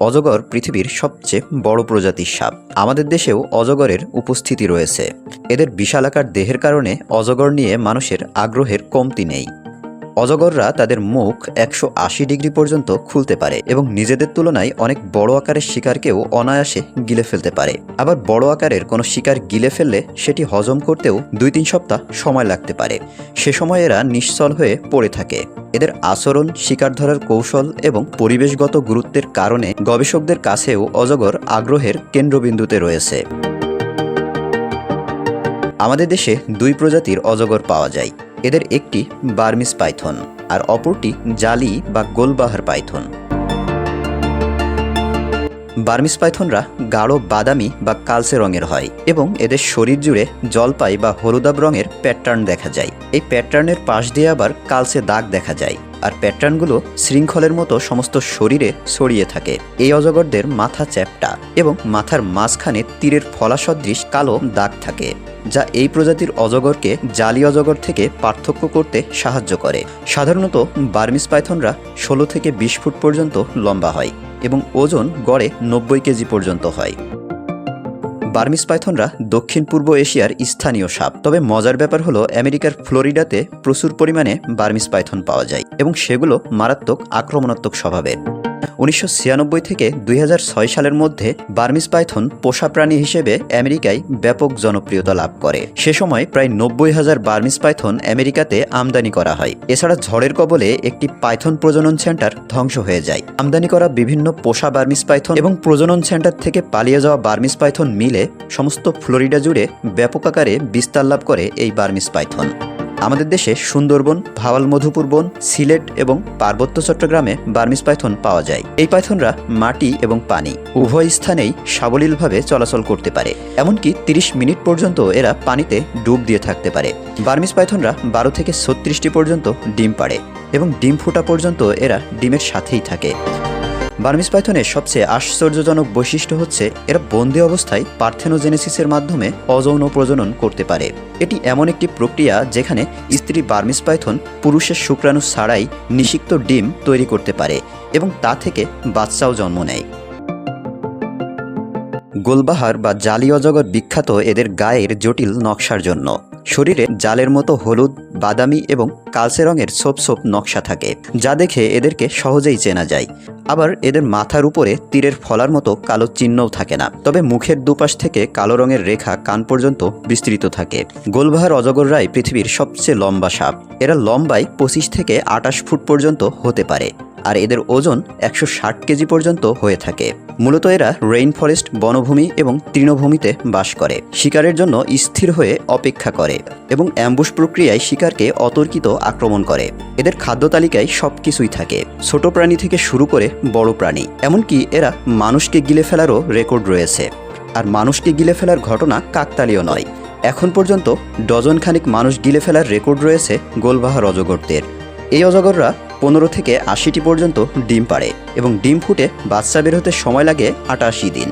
অজগর পৃথিবীর সবচেয়ে বড় প্রজাতির সাপ। আমাদের দেশেও অজগরের উপস্থিতি রয়েছে। এদের বিশালাকার দেহের কারণে অজগর নিয়ে মানুষের আগ্রহের কমতি নেই। অজগররা তাদের মুখ একশো আশি ডিগ্রি পর্যন্ত খুলতে পারে এবং নিজেদের তুলনায় অনেক বড় আকারের শিকারকেও অনায়াসে গিলে ফেলতে পারে। আবার বড় আকারের কোনো শিকার গিলে ফেললে সেটি হজম করতেও দুই তিন সপ্তাহ সময় লাগতে পারে। সে সময় এরা নিশ্চল হয়ে পড়ে থাকে। এদের আচরণ, শিকার ধরার কৌশল এবং পরিবেশগত গুরুত্বের কারণে গবেষকদের কাছেও অজগর আগ্রহের কেন্দ্রবিন্দুতে রয়েছে। আমাদের দেশে দুই প্রজাতির অজগর পাওয়া যায়। এদের একটি বার্মিস পাইথন আর অপরটি জালি বা গোলবাহার পাইথন। বার্মিস পাইথনরা গাঢ় বাদামি বা কালচে রঙের হয় এবং এদের শরীর জুড়ে জলপাই বা হলুদাব রঙের প্যাটার্ন দেখা যায়। এই প্যাটার্নের পাশ দিয়ে আবার কালচে দাগ দেখা যায় আর প্যাটার্নগুলো শৃঙ্খলের মতো সমস্ত শরীরে ছড়িয়ে থাকে। এই অজগরদের মাথা চ্যাপটা এবং মাথার মাঝখানে তীরের ফলাসদৃশ কালো দাগ থাকে। যা এই প্রজাতির অজগরকে জালি অজগর থেকে পার্থক্য করতে সাহায্য করে। সাধারণত বার্মিস পাইথনরা ষোলো থেকে বিশ ফুট পর্যন্ত লম্বা হয় এবং ওজন গড়ে নব্বই কেজি পর্যন্ত হয়। বার্মিস পাইথনরা দক্ষিণ পূর্ব এশিয়ার স্থানীয় সাপ। তবে মজার ব্যাপার হলো, আমেরিকার ফ্লোরিডাতে প্রচুর পরিমাণে বার্মিস পাইথন পাওয়া যায় এবং সেগুলো মারাত্মক আক্রমণাত্মক স্বভাবের। উনিশশো ছিয়ানব্বই থেকে দুই হাজার ছয় সালের মধ্যে বার্মিস পাইথন পোষা প্রাণী হিসেবে আমেরিকায় ব্যাপক জনপ্রিয়তা লাভ করে। সে সময় প্রায় নব্বই হাজার বার্মিস পাইথন আমেরিকাতে আমদানি করা হয়। এছাড়া ঝড়ের কবলে একটি পাইথন প্রজনন সেন্টার ধ্বংস হয়ে যায়। আমদানি করা বিভিন্ন পোষা বার্মিস পাইথন এবং প্রজনন সেন্টার থেকে পালিয়ে যাওয়া বার্মিস পাইথন মিলে সমস্ত ফ্লোরিডা জুড়ে ব্যাপক আকারে বিস্তার লাভ করে এই বার্মিস পাইথন। আমাদের দেশে সুন্দরবন, ভাওয়াল মধুপুর বন, সিলেট এবং পার্বত্য চট্টগ্রামে বার্মিস পাইথন পাওয়া যায়। এই পাইথনরা মাটি এবং পানি, উভয় স্থানেই সাবলীলভাবে চলাচল করতে পারে। এমনকি 30 মিনিট পর্যন্ত এরা পানিতে ডুব দিয়ে থাকতে পারে। বার্মিস পাইথনরা বারো থেকে ছত্রিশটি পর্যন্ত ডিম পাড়ে এবং ডিম ফোটা পর্যন্ত এরা ডিমের সাথেই থাকে। বার্মিস পাইথনের সবচেয়ে আশ্চর্যজনক বৈশিষ্ট্য হচ্ছে, এরা বন্দি অবস্থায় পার্থেনোজেনেসিসের মাধ্যমে অযৌন প্রজনন করতে পারে। এটি এমন একটি প্রক্রিয়া যেখানে স্ত্রী বার্মিস পাইথন পুরুষের শুক্রাণু ছাড়াই নিষিক্ত ডিম তৈরি করতে পারে এবং তা থেকে বাচ্চাও জন্ম নেয়। গোলবাহার বা জালি অজগর বিখ্যাত এদের গায়ের জটিল নকশার জন্য। শরীরে জালের মতো হলুদ, বাদামি এবং কালচে রঙের ছোপ ছোপ নকশা থাকে, যা দেখে এদেরকে সহজেই চেনা যায়। আবার এদের মাথার উপরে তীরের ফলার মতো কালো চিহ্নও থাকে না। তবে মুখের দুপাশ থেকে কালো রঙের রেখা কান পর্যন্ত বিস্তৃত থাকে। গোলবাহার অজগর রায় পৃথিবীর সবচেয়ে লম্বা সাপ। এরা লম্বায় পঁচিশ থেকে আটাশ ফুট পর্যন্ত হতে পারে। আর এদের ওজন একশো ষাট কেজি পর্যন্ত হয়ে থাকে। মূলত এরা রেইন ফরেস্ট বনভূমি এবং তৃণভূমিতে বাস করে। শিকারের জন্য স্থির হয়ে অপেক্ষা করে এবং অ্যাম্বুশ প্রক্রিয়ায় শিকারকে অতর্কিত আক্রমণ করে। এদের খাদ্য তালিকায় সব কিছুই থাকে। ছোট প্রাণী থেকে শুরু করে বড় প্রাণী। এমনকি এরা মানুষকে গিলে ফেলারও রেকর্ড রয়েছে। আর মানুষকে গিলে ফেলার ঘটনা কাকতালীয় নয়। এখন পর্যন্ত ডজন খানিক মানুষ গিলে ফেলার রেকর্ড রয়েছে গোলবাহার অজগরদের এই অজগররা পনেরো থেকে আশিটি পর্যন্ত ডিম পাড়ে এবং ডিম ফুটে বাচ্চা বের হতে সময় লাগে আটাশি দিন।